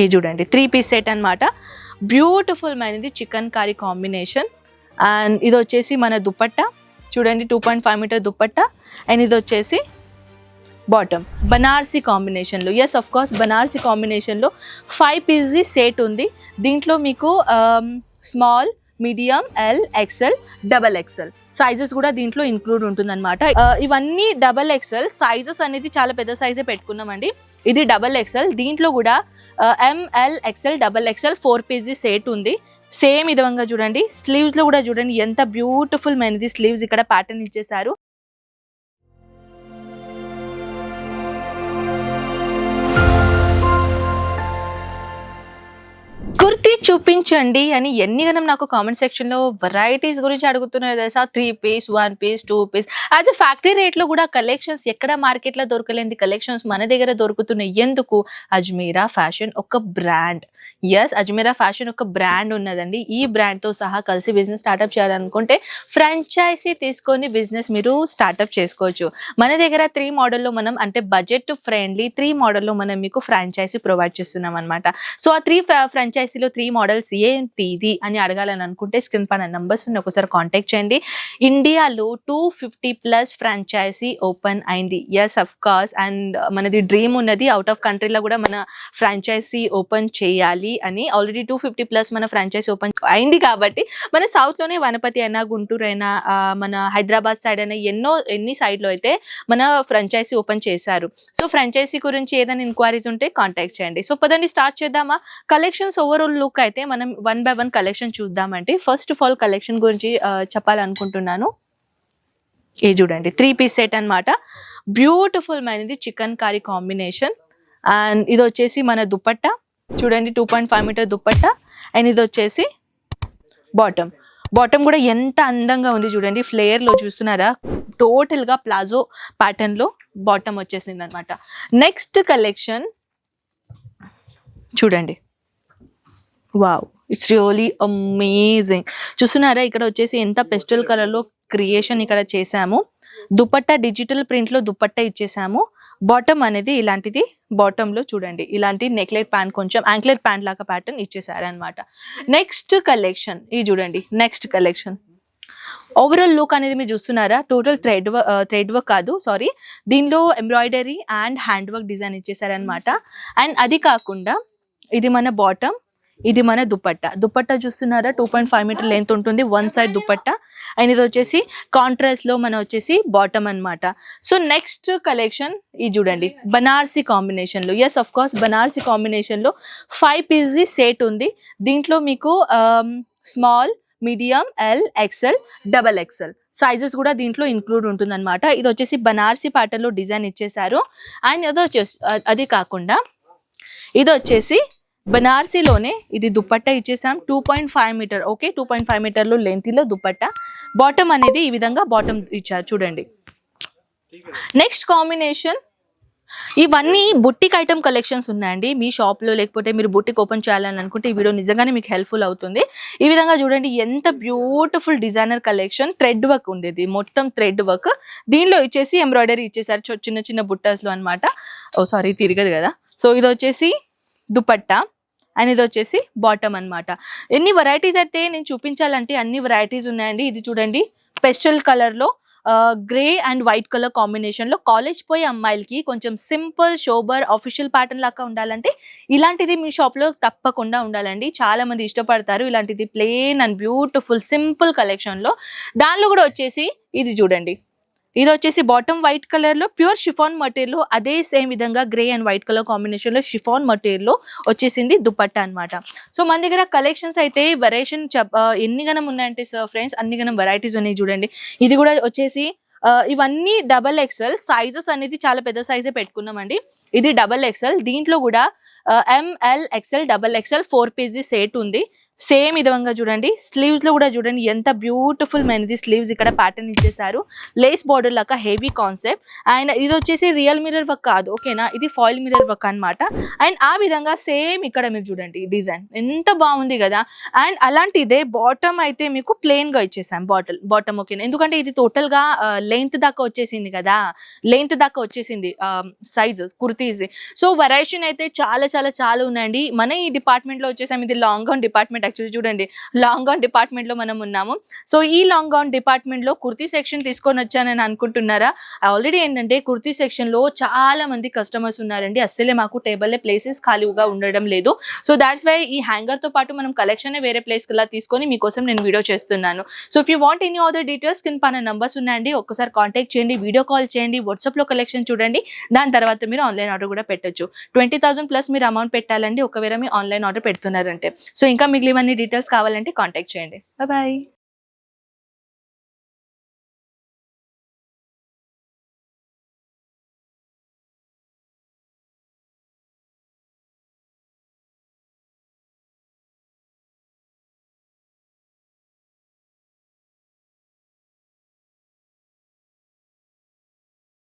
ఇది చూడండి three piece set అనమాట బ్యూటిఫుల్ మైనది చికెన్ కర్రీ కాంబినేషన్ అండ్ ఇది వచ్చేసి మన దుప్పట్ట. చూడండి two point five metre dupatta. And ఇది వచ్చేసి బాటమ్ బనార్సీ కాంబినేషన్లో ఎస్ అఫ్ కోర్స్ బనార్సీ కాంబినేషన్లో ఫైవ్ పీసీ సెట్ ఉంది. దీంట్లో మీకు small medium L XL double XL sizes కూడా దీంట్లో ఇంక్లూడ్ ఉంటుందన్నమాట. Uh, ఇవన్నీ డబల్ ఎక్సెల్ సైజెస్ అనేది చాలా పెద్ద సైజే పెట్టుకున్నామండి. ఇది డబల్ ఎక్సెల్ దీంట్లో కూడా M L XL double XL four PG set ఉంది. సేమ్ విధంగా చూడండి. స్లీవ్స్లో కూడా చూడండి ఎంత బ్యూటిఫుల్ మైనది స్లీవ్స్ ఇక్కడ ప్యాటర్న్ ఇచ్చేసారు కుర్తీ చూపించండి అని ఎన్ని గనం నాకు కామెంట్ సెక్షన్లో వెరైటీస్ గురించి అడుగుతున్నారు తెలుసా? Three piece one piece two piece as a factory రేట్లో కూడా కలెక్షన్స్ ఎక్కడ మార్కెట్లో దొరకలేని కలెక్షన్స్ మన దగ్గర దొరుకుతున్నాయి. ఎందుకు? అజ్మీరా ఫ్యాషన్ ఒక బ్రాండ్ ఎస్ అజ్మీరా ఫ్యాషన్ ఒక బ్రాండ్ ఉన్నదండి. ఈ బ్రాండ్తో సహా కలిసి బిజినెస్ స్టార్ట్అప్ చేయాలనుకుంటే ఫ్రాంచైజీ తీసుకొని బిజినెస్ మీరు స్టార్ట్అప్ చేసుకోవచ్చు. మన దగ్గర త్రీ మోడల్లో మనం అంటే బడ్జెట్ ఫ్రెండ్లీ త్రీ మోడల్లో మనం మీకు ఫ్రాంచైజీ ప్రొవైడ్ చేస్తున్నాం అనమాట సో ఆ త్రీ ఫ్రాంచైజీ ఫ్రాంచైజీలో త్రీ మోడల్స్ ఏంటి ఇది అని అడగాలని అనుకుంటే స్క్రీన్ పైన నంబర్స్ ఉన్న ఒకసారి కాంటాక్ట్ చేయండి. ఇండియాలో two fifty plus franchisee open అయింది. ఎస్ అఫ్ కోర్స్ అండ్ మనది డ్రీమ్ ఉన్నది అవుట్ ఆఫ్ కంట్రీలో కూడా మన ఫ్రాంచైజీ ఓపెన్ చేయాలి అని. ఆల్రెడీ టూ ఫిఫ్టీ ప్లస్ మన ఫ్రాంచైజీ ఓపెన్ అయింది కాబట్టి మన సౌత్లోనే వనపతి అయినా గుంటూరు అయినా మన హైదరాబాద్ సైడ్ అయినా ఎన్నో ఎన్ని సైడ్లో అయితే మన ఫ్రాంచైజీ ఓపెన్ చేశారు. సో ఫ్రాంచైజీ గురించి ఏదైనా ఇంక్వైరీస్ ఉంటే కాంటాక్ట్ చేయండి. సో పదండి స్టార్ట్ చేద్దామా? కలెక్షన్స్ ఓవర్ ఓవరాల్ లుక్ అయితే మనం వన్ బై వన్ కలెక్షన్ చూద్దామండి. ఫస్ట్ ఆఫ్ ఆల్ కలెక్షన్ గురించి చెప్పాలనుకుంటున్నాను. ఏ చూడండి త్రీ పీస్ సెట్ అనమాట బ్యూటిఫుల్ మైనది చికెన్ కర్రీ కాంబినేషన్ అండ్ ఇది వచ్చేసి మన దుపట్టా చూడండి two point five metre dupatta and ఇది వచ్చేసి బాటమ్ బాటమ్ కూడా ఎంత అందంగా ఉంది చూడండి ఫ్లేయర్లో చూస్తున్నారా? టోటల్గా ప్లాజో ప్యాటర్న్లో బాటమ్ వచ్చేసింది అనమాట నెక్స్ట్ కలెక్షన్ చూడండి. వావ్. ఇట్స్ రియలీ అమేజింగ్ చూస్తున్నారా? ఇక్కడ వచ్చేసి ఎంత పెస్టల్ కలర్లో క్రియేషన్ ఇక్కడ చేసాము దుపట్టా డిజిటల్ ప్రింట్లో దుపట్టా ఇచ్చేసాము. బాటమ్ అనేది ఇలాంటిది. బాటమ్లో చూడండి. ఇలాంటి నెక్లెట్ ప్యాంట్ కొంచెం యాంక్లెట్ ప్యాంట్ లాగా ప్యాటర్న్ ఇచ్చేసారనమాట నెక్స్ట్ కలెక్షన్ ఇది చూడండి. నెక్స్ట్ కలెక్షన్ ఓవరాల్ లుక్ అనేది మీరు చూస్తున్నారా? టోటల్ థ్రెడ్ థ్రెడ్ వర్క్ కాదు. సారీ దీనిలో embroidery and hand work design ఇచ్చేసారనమాట and అది కాకుండా ఇది మన బాటమ్ ఇది మన దుపట్టా దుపట్టా చూస్తున్నారా? Two point five metre length ఉంటుంది. వన్ సైడ్ దుపట్ట అండ్ ఇది వచ్చేసి కాంట్రాస్ట్లో మన వచ్చేసి బాటమ్ అన్నమాట. సో నెక్స్ట్ కలెక్షన్ ఇది చూడండి. బనార్సీ కాంబినేషన్లో. ఎస్ అఫ్ కోర్స్ బనార్సీ కాంబినేషన్లో ఫైవ్ పీసీ సెట్ ఉంది. దీంట్లో మీకు small medium L XL double XL sizes కూడా దీంట్లో ఇంక్లూడ్ ఉంటుంది అనమాట ఇది వచ్చేసి బనార్సీ pattern డిజైన్ ఇచ్చేసారు అండ్ అది వచ్చేసి అది కాకుండా ఇది వచ్చేసి బనార్సీలోనే ఇది దుప్పట్ట ఇచ్చేసాం. Two point five metre okay? Two point five మీటర్లో లెంత్లో దుప్పట్ట. బాటమ్ అనేది ఈ విధంగా బాటమ్ ఇచ్చారు చూడండి. నెక్స్ట్ కాంబినేషన్ ఇవన్నీ బుట్టిక్ ఐటమ్ కలెక్షన్స్ ఉన్నాయండి. మీ షాప్లో లేకపోతే మీరు బుట్టిక్ ఓపెన్ చేయాలని అనుకుంటే ఈ వీడియో నిజంగానే మీకు హెల్ప్ఫుల్ అవుతుంది. ఈ విధంగా చూడండి ఎంత beautiful designer collection thread work ఉంది ఇది మొత్తం థ్రెడ్ వర్క్ దీనిలో ఇచ్చేసి ఎంబ్రాయిడరీ ఇచ్చేసారు చో- చిన్న చిన్న బుట్టాస్లో అనమాట ఓ సారీ తిరగదు కదా. సో ఇది వచ్చేసి దుపట్టా అండ్ ఇది వచ్చేసి బాటమ్ అన్నమాట. ఎన్ని వెరైటీస్ అయితే నేను చూపించాలంటే అన్ని వెరైటీస్ ఉన్నాయండి. ఇది చూడండి పెస్టల్ కలర్లో గ్రే అండ్ వైట్ కలర్ కాంబినేషన్లో కాలేజ్ పోయే అమ్మాయిలకి కొంచెం సింపుల్ షోబర్ ఆఫీషియల్ ప్యాటర్న్ లాగా ఉండాలంటే ఇలాంటిది మీ షాప్లో తప్పకుండా ఉండాలండి. చాలా మంది ఇష్టపడతారు ఇలాంటిది ప్లెయిన్ అండ్ బ్యూటిఫుల్ సింపుల్ కలెక్షన్లో దానిలో కూడా వచ్చేసి ఇది చూడండి. ఇది వచ్చేసి బాటమ్ వైట్ కలర్లో ప్యూర్ షిఫాన్ మటీరియల్ అదే సేమ్ విధంగా గ్రే అండ్ వైట్ కలర్ కాంబినేషన్లో షిఫాన్ మటీరియల్లో వచ్చేసింది దుపట్టా అన్నమాట. సో మన దగ్గర కలెక్షన్స్ అయితే వెరైషన్ ఎన్ని గనం ఉన్నాయంటే సార్ ఫ్రెండ్స్ అన్ని గనం వెరైటీస్ ఉన్నాయి చూడండి. ఇది కూడా వచ్చేసి ఇవన్నీ డబల్ ఎక్సెల్ సైజెస్ అనేది చాలా పెద్ద సైజే పెట్టుకున్నామండి ఇది డబల్ ఎక్సెల్ దీంట్లో కూడా M L XL double XL four PG set ఉంది. సేమ్ విధంగా చూడండి. స్లీవ్స్లో కూడా చూడండి ఎంత బ్యూటిఫుల్ మైనది స్లీవ్స్ ఇక్కడ ప్యాటర్న్ ఇచ్చేసారు లేస్ బార్డర్ లాగా హెవీ కాన్సెప్ట్. అండ్ ఇది వచ్చేసి రియల్ మిరర్ వర్క్ కాదు. ఓకేనా? ఇది ఫాయిల్ మిరర్ వర్క్ అన్నమాట. అండ్ ఆ విధంగా సేమ్ ఇక్కడ మీరు చూడండి డిజైన్. ఎంత బాగుంది కదా? అండ్ అలాంటిదే బాటమ్ అయితే మీకు ప్లెయిన్గా ఇచ్చేసాం బాటిల్ బాటమ్ ఓకేనా? ఎందుకంటే ఇది టోటల్గా లెంత్ దాకా వచ్చేసింది కదా? లెంత్ దాకా వచ్చేసింది సైజ్ కుర్తీస్. సో వెరైషన్ అయితే చాలా చాలా చాలా ఉన్నాయండి. మన ఈ డిపార్ట్మెంట్లో వచ్చేసాం. ఇది లాంగ్ గౌన్ డిపార్ట్మెంట్ యాక్చువల్లీ చూడండి. లాంగ్ గౌన్ డిపార్ట్మెంట్లో మనం ఉన్నాము. సో ఈ లాంగ్ గౌన్ డిపార్ట్మెంట్లో కుర్తీ సెక్షన్ తీసుకొని వచ్చానని అనుకుంటున్నారా? ఆల్రెడీ ఏంటంటే కుర్తీ సెక్షన్లో చాలా మంది కస్టమర్స్ ఉన్నారండి. అస్సలే మాకు టేబుల్ ప్లేసెస్ ఖాళీగా ఉండడం లేదు. సో దాట్స్ వై ఈ హ్యాంగర్తో పాటు మనం కలెక్షన్ వేరే ప్లేస్కి తీసుకొని మీకోసం నేను వీడియో చేస్తున్నాను. So if you want any other details కింద పైన నంబర్స్ ఉన్నాయండి. ఒక్కసారి కాంటాక్ట్ చేయండి వీడియో కాల్ చేయండి వాట్సాప్లో కలెక్షన్ చూడండి. దాని తర్వాత మీరు ఆన్లైన్ ఆర్డర్ కూడా పెట్టొచ్చు. ట్వంటీ థౌసండ్ ప్లస్ మీరు అమౌంట్ పెట్టాలండి. ఒకవేళ మీరు ఆన్లైన్ ఆర్డర్ పెడుతున్నారంటే. సో ఇంకా మిగిలిన మిగిలివన్నీ డీటెయిల్స్ కావాలంటే కాంటాక్ట్ చేయండి. బాయ్